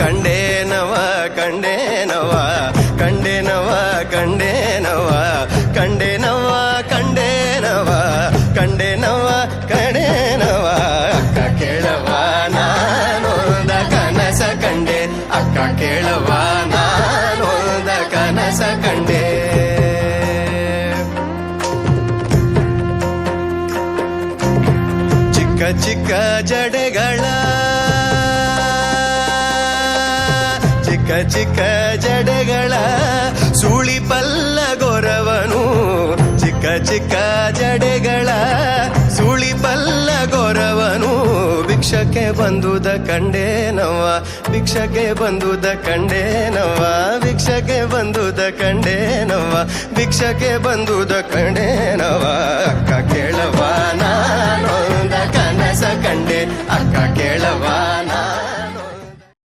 ಕಂಡೇನವ ಕಂಡೇನವ ಕಂಡೇನವ ಕಂಡೇನವ ಕಂಡೇನವ ಕಂಡೇನವ ಕಂಡೇನವ ಕಡೇನವ ಅಕ್ಕ ಕೇಳವ ನಾನೊಂದ ಕನಸ ಕಂಡೆ. ಅಕ್ಕ ಕೇಳವ ನಾನೊಂದ ಕನಸ ಕಂಡೆ. ಚಿಕ್ಕ ಚಿಕ್ಕ ಜಡೆಗಳ ಚಿಕ್ಕ ಚಿಕ್ಕ ಜಡೆಗಳ ಸುಳಿ ಪಲ್ಲ ಗೊರವನು. ಚಿಕ್ಕ ಚಿಕ್ಕ ಜಡೆಗಳ ಸುಳಿ ಪಲ್ಲ ಗೊರವನು. ಭಿಕ್ಷಕ್ಕೆ ಬಂದುದ ಕಂಡೇನವ್ವ, ಭಿಕ್ಷಕ್ಕೆ ಬಂದುದ ಕಂಡೇನವ್ವ, ಭಿಕ್ಷಕ್ಕೆ ಬಂದುದ ಕಂಡೇನವ್ವ, ಭಿಕ್ಷಕ್ಕೆ ಬಂದುದ ಕಂಡೇನವ ಅಕ್ಕ ಕೇಳವ ನಾನೊಂದ ಕನಸ ಕಂಡೆ. ಅಕ್ಕ ಕೇಳವ